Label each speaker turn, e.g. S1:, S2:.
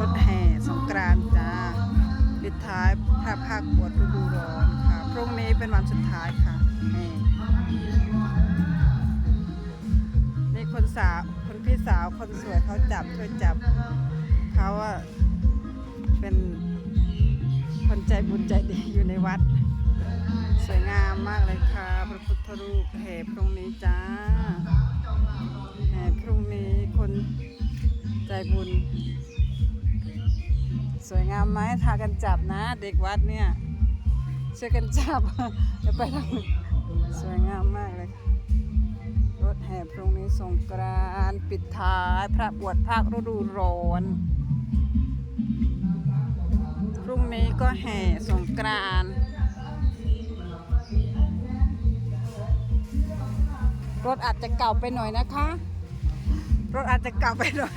S1: รถแห่สงกรานต์จ้าปิดท้ายพระภาคบวชฤดูร้อนค่ะ พรุ่งนี้เป็นวันสุดท้ายค่ะนี่คนสาวคนพี่สาวคนสวยเขาจับช่วยจับเขาอะเป็นคนใจบุญใจดีอยู่ในวัด สวยงามมากเลยค่ะ พระพุทธรูปแห่พรุ่งนี้จ้าแห่พรุ่งนี้คนใจบุญ สวยงามไหมทากันจับนะ เด็กวัดเนี่ยช่วยกันจับจะไปทางสวยงามมากเลย รถแห่พรุ่งนี้สงกรานปิดท้ายพระบวชภาคฤดูร้อนพรุ่งนี้ก็แห่สงกรานรถอาจจะเก่าไปหน่อยนะคะ รถอาจจะเก่าไปหน่อย